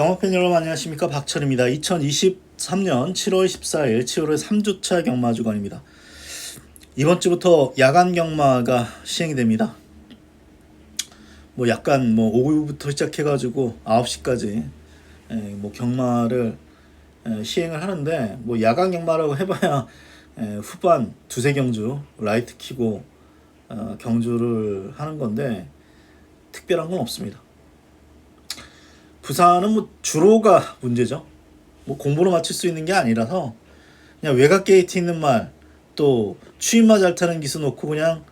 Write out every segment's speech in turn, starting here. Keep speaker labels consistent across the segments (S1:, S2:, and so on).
S1: 경마팬 여러분 안녕하십니까 박철입니다. 2023년 7월 14일 7월의 3주차 경마 주간입니다. 이번 주부터 야간 경마가 시행이 됩니다. 뭐 약간 뭐 오후부터 시작해가지고 9시까지 예, 뭐 경마를 예, 시행을 하는데 뭐 야간 경마라고 해봐야 예, 후반 두세 경주 라이트 키고 어, 경주를 하는 건데 특별한 건 없습니다. 부산은 뭐 주로가 문제죠. 뭐 공부로 맞출 수 있는 게 아니라서 그냥 외곽 게이트 있는 말 또 추임마 잘 타는 기수 놓고 그냥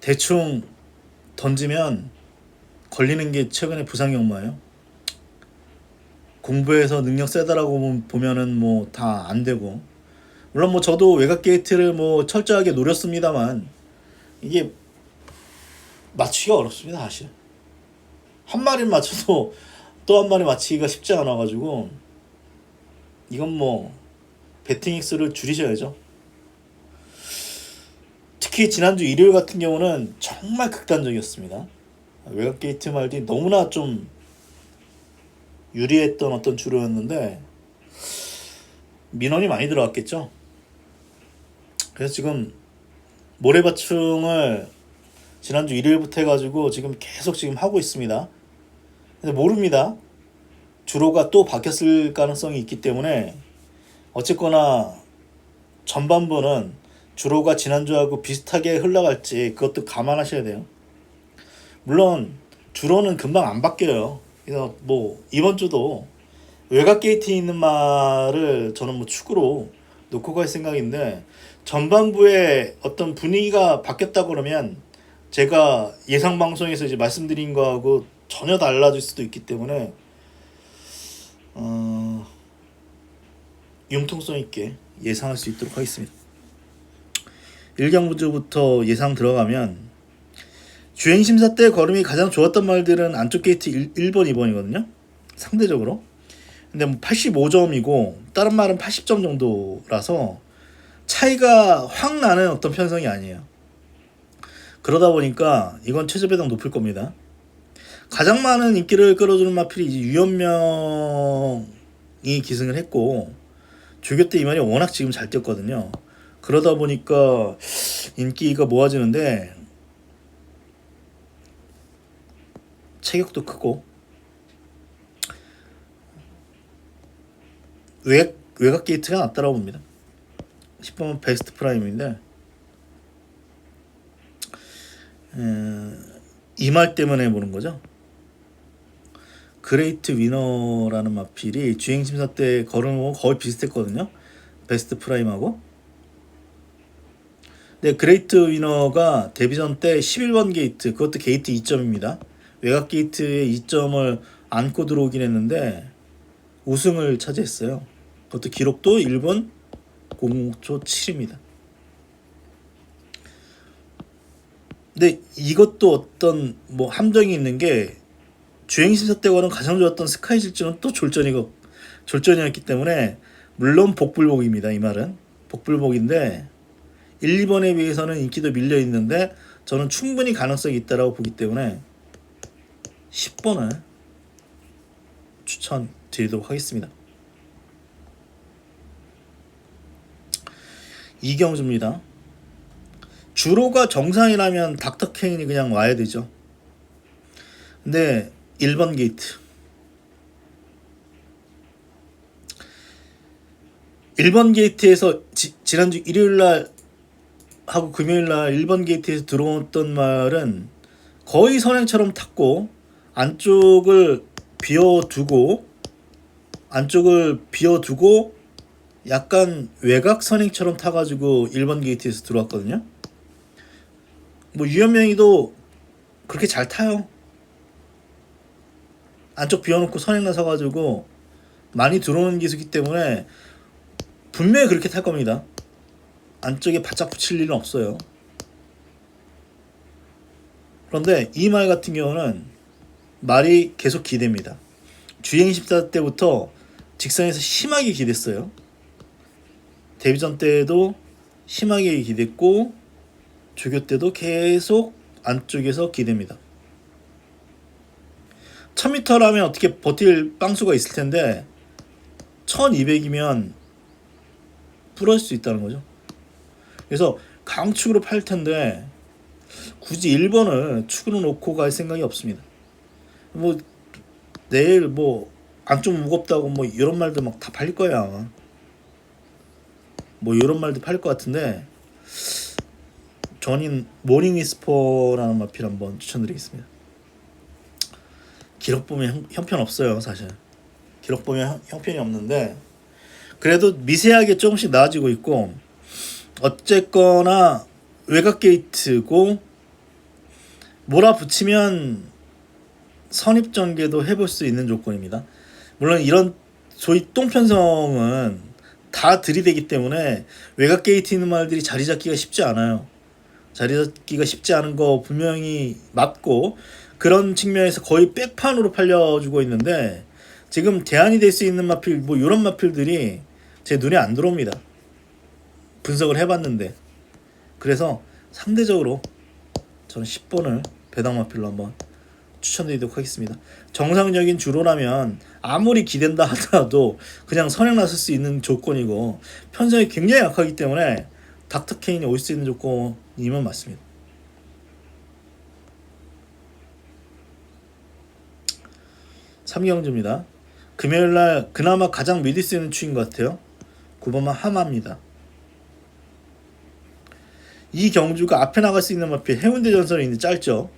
S1: 대충 던지면 걸리는 게 최근에 부산 경마예요. 공부해서 능력 세다라고 보면은 뭐 다 안 되고 물론 뭐 저도 외곽 게이트를 뭐 철저하게 노렸습니다만 이게 맞추기가 어렵습니다 사실 한 마리 맞춰도 또한 마리 맞히기가 쉽지 않아 가지고 이건 뭐 배팅 익수를 줄이셔야죠. 특히 지난주 일요일 같은 경우는 정말 극단적이었습니다. 외곽 게이트 말이 너무나 좀 유리했던 어떤 주로였는데 민원이 많이 들어왔겠죠. 그래서 지금 모래바충을 지난주 일요일부터 해가지고 지금 계속 지금 하고 있습니다. 근데 모릅니다. 주로가 또 바뀌었을 가능성이 있기 때문에 어쨌거나 전반부는 주로가 지난주하고 비슷하게 흘러갈지 그것도 감안하셔야 돼요. 물론 주로는 금방 안 바뀌어요. 그래서 뭐 이번 주도 외곽 게이트에 있는 말을 저는 뭐 축으로 놓고 갈 생각인데 전반부에 어떤 분위기가 바뀌었다 그러면 제가 예상 방송에서 이제 말씀드린 거하고 전혀 달라질 수도 있기 때문에 어, 융통성 있게 예상할 수 있도록 하겠습니다. 1경부주부터 예상 들어가면 주행 심사 때 걸음이 가장 좋았던 말들은 안쪽 게이트 1, 1번, 2번이거든요. 상대적으로. 근데 뭐 85점이고 다른 말은 80점 정도라서 차이가 확 나는 어떤 편성이 아니에요. 그러다 보니까 이건 최저 배당 높을 겁니다. 가장 많은 인기를 끌어주는 마필이 이제 유연명이 기승을 했고 조교 때 이만이 워낙 지금 잘 뛰었거든요. 그러다 보니까 인기가 모아지는데 체격도 크고 외, 외곽 게이트가 낫다라고 봅니다. 10번 베스트 프라임인데 이말 때문에 보는 거죠. 그레이트 위너라는 마필이 주행 심사 때 걸은 거의 비슷했거든요. 베스트 프라임하고. 근데 그레이트 위너가 데뷔전 때 11번 게이트, 그것도 게이트 2점입니다. 외곽 게이트에 2점을 안고 들어오긴 했는데 우승을 차지했어요. 그것도 기록도 1분 0초 7입니다. 근데 이것도 어떤 뭐 함정이 있는 게 주행 심사 때와는 가장 좋았던 스카이 질주는 또 졸전이고 졸전이었기 때문에 물론 복불복입니다. 이 말은 복불복인데 1, 2번에 비해서는 인기도 밀려 있는데 저는 충분히 가능성이 있다라고 보기 때문에 10번을 추천드리도록 하겠습니다. 이경주입니다. 주로가 정상이라면 닥터 케인이 그냥 와야 되죠. 근데 1번 게이트 1번 게이트에서 지, 지난주 일요일날 하고 금요일날 1번 게이트에서 들어왔던 말은 거의 선행처럼 탔고 안쪽을 비워두고 안쪽을 비워두고 약간 외곽 선행처럼 타가지고 1번 게이트에서 들어왔거든요. 뭐 유현명이도 그렇게 잘 타요. 안쪽 비워놓고 선행 나 서가지고 많이 들어오는 기수기 때문에 분명히 그렇게 탈 겁니다. 안쪽에 바짝 붙일 일은 없어요. 그런데 이 말 같은 경우는 말이 계속 기대입니다. 주행 14 때부터 직선에서 심하게 기댔어요. 데뷔전 때도 심하게 기댔고 조교 때도 계속 안쪽에서 기댑니다. 1000m라면 어떻게 버틸 빵수가 있을 텐데 1200이면 부러질 수 있다는 거죠. 그래서 강축으로 팔 텐데 굳이 1번을 축으로 놓고 갈 생각이 없습니다. 뭐 내일 뭐 안쪽 무겁다고 뭐 이런 말도 막 다 팔릴 거야. 뭐 이런 말도 팔릴 것 같은데 저는 모닝 위스퍼라는 마필 한번 추천드리겠습니다. 기록 보면 형, 형편 없어요 사실. 기록 보면 형, 형편이 없는데 그래도 미세하게 조금씩 나아지고 있고 어쨌거나 외곽 게이트고 몰아붙이면 선입 전개도 해볼 수 있는 조건입니다. 물론 이런 소위 똥편성은 다 들이대기 때문에 외곽 게이트 있는 말들이 자리 잡기가 쉽지 않아요. 자리 잡기가 쉽지 않은 거 분명히 맞고 그런 측면에서 거의 백판으로 팔려주고 있는데 지금 대안이 될 수 있는 마필 뭐 이런 마필들이 제 눈에 안 들어옵니다. 분석을 해봤는데 그래서 상대적으로 저는 10번을 배당 마필로 한번 추천드리도록 하겠습니다. 정상적인 주로라면 아무리 기댄다 하더라도 그냥 선행 나설 수 있는 조건이고 편성이 굉장히 약하기 때문에 닥터 케인이 올 수 있는 조건이면 맞습니다. 삼경주입니다. 금요일 날 그나마 가장 믿을 수 있는 추인 것 같아요. 9번만 하마입니다. 이 경주가 앞에 나갈 수 있는 마필 해운대 전선이 있는데 짧죠.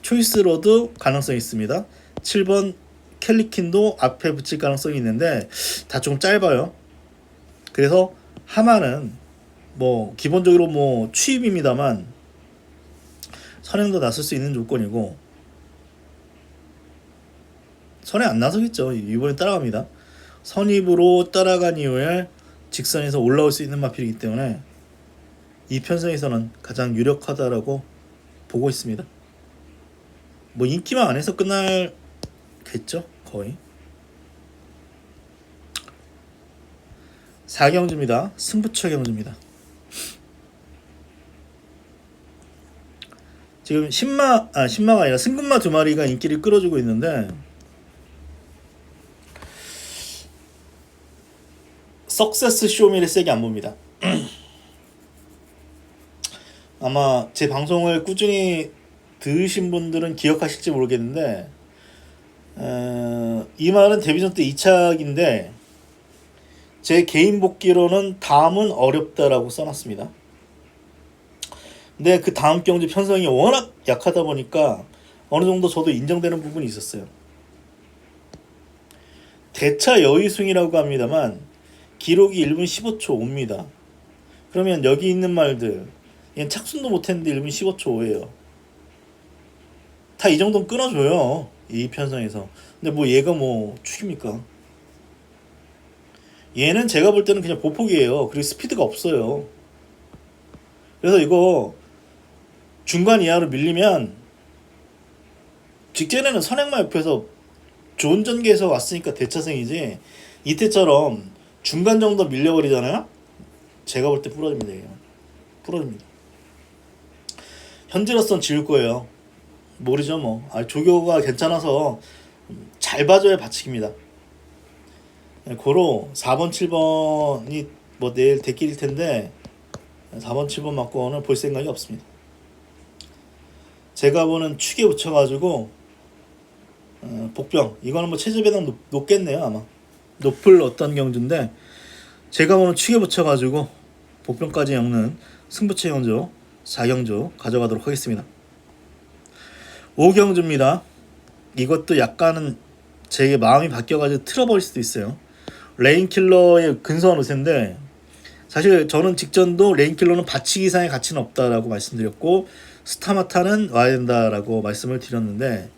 S1: 초이스 로드 가능성이 있습니다. 7번 캘리킨도 앞에 붙일 가능성이 있는데 다 조금 짧아요. 그래서 하마는 뭐 기본적으로 뭐 취입입니다만 선행도 나설 수 있는 조건이고 선행 안 나서겠죠. 이번에 따라갑니다. 선입으로 따라간 이후에 직선에서 올라올 수 있는 마필이기 때문에 이 편성에서는 가장 유력하다라고 보고 있습니다. 뭐 인기만 안 해서 끝날겠죠 거의 4경주입니다 승부처 경주입니다 지금 신마 아 신마가 아니라 승금마 두 마리가 인기를 끌어주고 있는데 석세스 쇼미를 세게 안 봅니다 아마 제 방송을 꾸준히 들으신 분들은 기억하실지 모르겠는데 어, 이 말은 데뷔전 때 2착인데 제 개인 복귀로는 다음은 어렵다라고 써놨습니다. 근데 그 다음 경주 편성이 워낙 약하다 보니까 어느 정도 저도 인정되는 부분이 있었어요. 대차 여의승이라고 합니다만 기록이 1분 15초 옵니다. 그러면 여기 있는 말들 얘는 착순도 못했는데 1분 15초 5예요. 다 이 정도는 끊어줘요. 이 편성에서. 근데 뭐 얘가 뭐 축입니까? 얘는 제가 볼 때는 그냥 보폭이에요. 그리고 스피드가 없어요. 그래서 이거 중간 이하로 밀리면 직전에는 선행마 옆에서 좋은 전개에서 왔으니까 대차승이지 이때처럼 중간 정도 밀려버리잖아요. 제가 볼 때 부러집니다. 이거. 부러집니다. 현재로선 지울 거예요. 모르죠 뭐. 아, 조교가 괜찮아서 잘 봐줘야 받치기입니다. 네, 고로 4번, 7번이 뭐 내일 대길일 텐데 4번, 7번 맞고는 볼 생각이 없습니다. 제가 보는 축에 붙여가지고 어, 복병 이거는 뭐 체제 배당 높, 높겠네요 아마 높을 어떤 경주인데 제가 보는 축에 붙여가지고 복병까지 엮는 승부처 경주 4경주 가져가도록 하겠습니다. 5경주입니다. 이것도 약간은 제 마음이 바뀌어가지고 틀어버릴 수도 있어요. 레인킬러의 근소한 우세인데 사실 저는 직전도 레인킬러는 받치기 이상의 가치는 없다라고 말씀드렸고 스타마타는 와야 된다라고 말씀을 드렸는데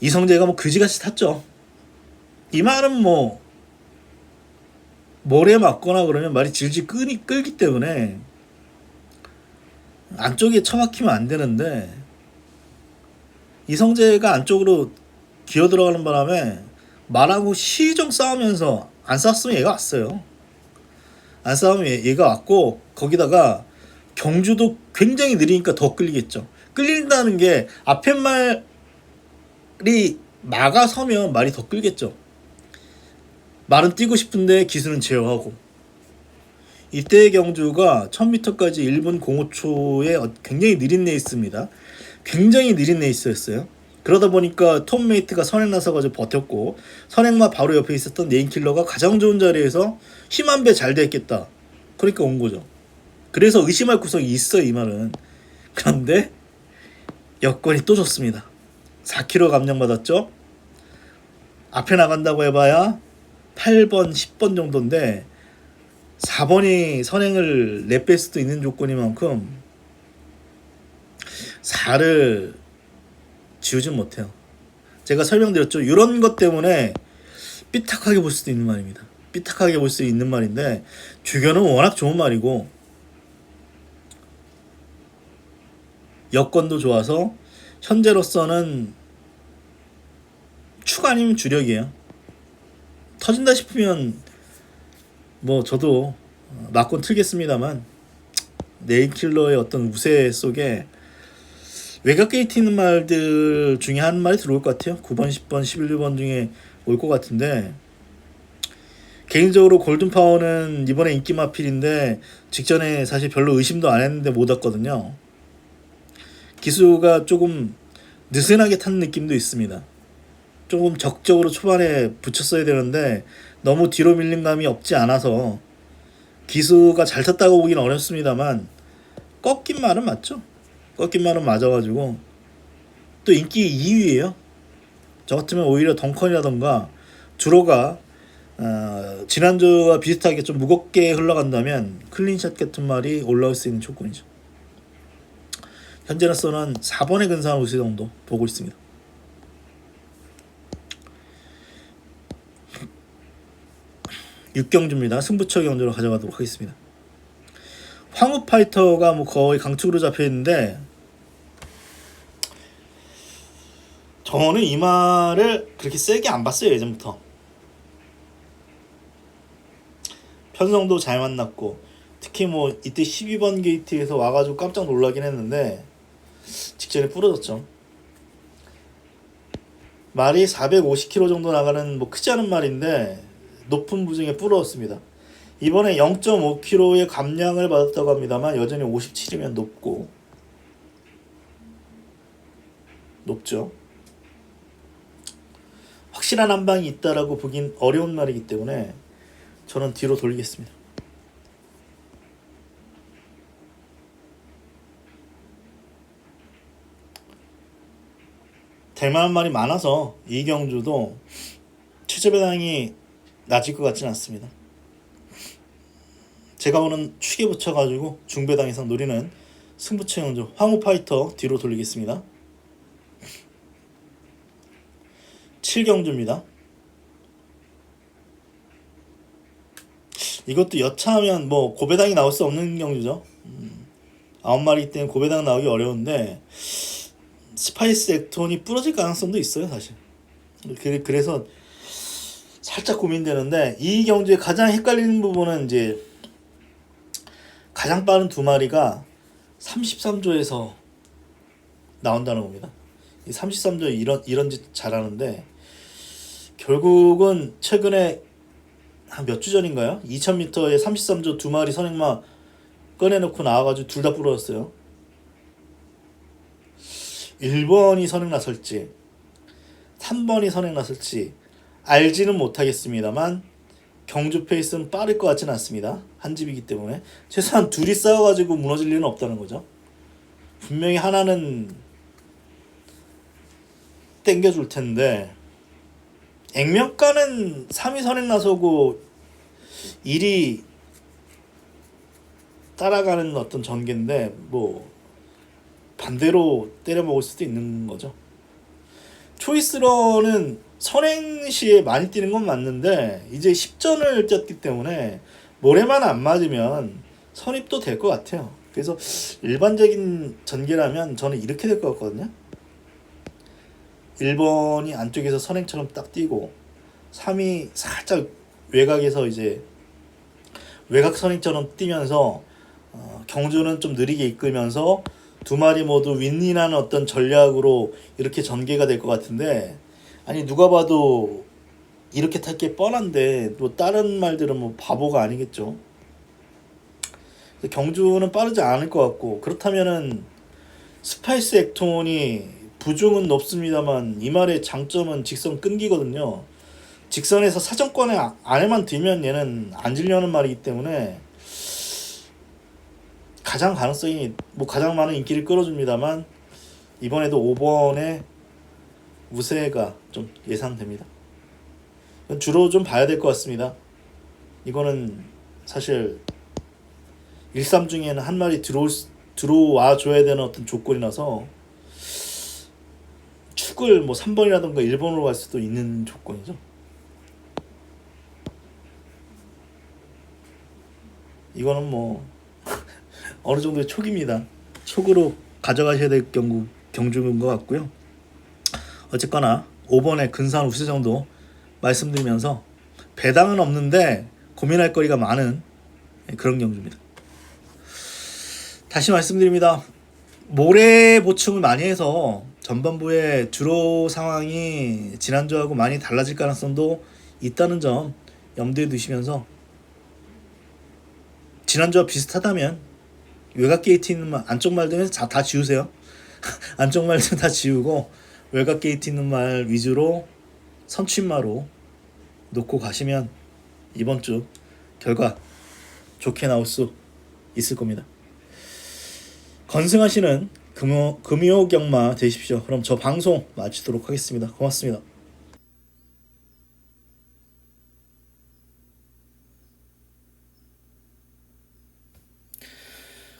S1: 이성재가 뭐 그지같이 탔죠. 이 말은 뭐 모래 맞거나 그러면 말이 질질 끄니, 끌기 때문에 안쪽에 처박히면 안 되는데 이성재가 안쪽으로 기어 들어가는 바람에 말하고 시정 싸우면서 안 쌌으면 얘가 왔어요. 안 싸우면 얘- 얘가 왔고 거기다가 경주도 굉장히 느리니까 더 끌리겠죠. 끌린다는 게 앞에 말이 막아서면 말이 더 끌겠죠. 말은 뛰고 싶은데 기술은 제어하고 이때의 경주가 1000m까지 1분 05초에 굉장히 느린 레이스입니다. 굉장히 느린 레이스였어요. 그러다 보니까 톰 메이트가 선행 나서가지고 버텼고 선행마 바로 옆에 있었던 네임킬러가 가장 좋은 자리에서 힘 한 배 잘 됐겠다. 그러니까 온 거죠. 그래서 의심할 구석이 있어 이 말은. 그런데 여건이 또 좋습니다. 4km 감량받았죠. 앞에 나간다고 해봐야 8번, 10번 정도인데 4번이 선행을 내뺄 수도 있는 조건이만큼 4를 지우진 못해요. 제가 설명드렸죠. 이런 것 때문에 삐딱하게 볼 수도 있는 말입니다. 삐딱하게 볼 수 있는 말인데 주견은 워낙 좋은 말이고 여건도 좋아서 현재로서는 축 아니면 주력이에요. 터진다 싶으면 뭐 저도 맞곤 틀겠습니다만 네일킬러의 어떤 우세 속에 외곽 게이트 있는 말들 중에 한 말이 들어올 것 같아요. 9번, 10번, 11번 중에 올 것 같은데 개인적으로 골든 파워는 이번에 인기 마필인데 직전에 사실 별로 의심도 안 했는데 못 왔거든요. 기수가 조금 느슨하게 탄 느낌도 있습니다. 조금 적적으로 초반에 붙였어야 되는데 너무 뒤로 밀린 감이 없지 않아서 기수가 잘 탔다고 보기는 어렵습니다만 꺾인 말은 맞죠. 꺾인 말은 맞아가지고 또 인기 2위예요. 저 같으면 오히려 덩컨이라던가 주로가 어, 지난주와 비슷하게 좀 무겁게 흘러간다면 클린샷 같은 말이 올라올 수 있는 조건이죠. 현재로서는 4번에 근사한 우세 정도 보고 있습니다. 육경주입니다. 승부처 경주로 가져가도록 하겠습니다. 황후 파이터가 뭐 거의 강축으로 잡혀 있는데 저는 이 말을 그렇게 세게 안 봤어요 예전부터. 편성도 잘 만났고 특히 뭐 이때 12번 게이트에서 와가지고 깜짝 놀라긴 했는데 직전에 부러졌죠. 말이 450km 정도 나가는 뭐 크지 않은 말인데 높은 부정에 부러웠습니다. 이번에 0.5km의 감량을 받았다고 합니다만 여전히 57이면 높고 높죠. 확실한 한 방이 있다라고 보긴 어려운 말이기 때문에 저는 뒤로 돌리겠습니다. 될 만한 말이 많아서 이경주도 최저 배당이 낮을 것 같지는 않습니다. 제가 오는 축에 붙여가지고 중배당 이상 노리는 승부처 연주 황후 파이터 뒤로 돌리겠습니다. 7경주입니다. 이것도 여차하면 뭐 고배당이 나올 수 없는 경주죠. 음, 아홉 마리 때문에 고배당 나오기 어려운데 스파이스 액톤이 부러질 가능성도 있어요 사실. 그- 그래서 살짝 고민되는데 이 경주에 가장 헷갈리는 부분은 이제 가장 빠른 두 마리가 33조에서 나온다는 겁니다. 이 33조 이런 이런 짓 잘하는데 결국은 최근에 한 몇 주 전인가요? 2000m에 33조 두 마리 선행마 꺼내놓고 나와가지고 둘 다 부러졌어요. 1번이 선행 나설지 3번이 선행 나설지 알지는 못하겠습니다만 경주 페이스는 빠를 것 같지는 않습니다. 한 집이기 때문에 최소한 둘이 싸워가지고 무너질 리는 없다는 거죠. 분명히 하나는 땡겨줄 텐데 액면가는 3위 선행 나서고 1위 따라가는 어떤 전개인데 뭐 반대로 때려 먹을 수도 있는 거죠. 초이스러는 선행 시에 많이 뛰는 건 맞는데 이제 10전을 뛰었기 때문에 모래만 안 맞으면 선입도 될 것 같아요. 그래서 일반적인 전개라면 저는 이렇게 될 것 같거든요. 1번이 안쪽에서 선행처럼 딱 뛰고 3이 살짝 외곽에서 이제 외곽선임처럼 뛰면서 어, 경주는 좀 느리게 이끌면서 두 마리 모두 윈윈하는 어떤 전략으로 이렇게 전개가 될 것 같은데 아니 누가 봐도 이렇게 탈 게 뻔한데 뭐 다른 말들은 뭐 바보가 아니겠죠. 경주는 빠르지 않을 것 같고 그렇다면은 스파이스 액톤이 부중은 높습니다만 이 말의 장점은 직선 끈기거든요. 직선에서 사정권에 아- 안에만 들면 얘는 안 질려는 말이기 때문에 가장 가능성이 뭐 가장 많은 인기를 끌어줍니다만 이번에도 5번의 우세가 좀 예상됩니다. 주로 좀 봐야 될 것 같습니다. 이거는 사실 1-3 중에는 한 마리 들어올 수- 들어와 줘야 되는 어떤 조건이라서 축을 뭐 3번이라든가 1번으로 갈 수도 있는 조건이죠. 이거는 뭐 어느 정도의 촉입니다. 촉으로 가져가셔야 될 경우 경주인 것 같고요. 어쨌거나 5번의 근사한 우세 정도 말씀드리면서 배당은 없는데 고민할 거리가 많은 그런 경주입니다. 다시 말씀드립니다. 모래 보충을 많이 해서 전반부의 주로 상황이 지난주하고 많이 달라질 가능성도 있다는 점 염두에 두시면서 지난주와 비슷하다면 외곽 게이트 있는 말 안쪽 말들은 다, 다 지우세요. 안쪽 말들은 다 지우고 외곽 게이트 있는 말 위주로 선취마로 놓고 가시면 이번 주 결과 좋게 나올 수 있을 겁니다. 건승하시는 금요, 금요 경마 되십시오. 그럼 저 방송 마치도록 하겠습니다. 고맙습니다.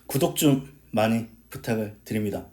S1: 구독 좀 많이 부탁을 드립니다.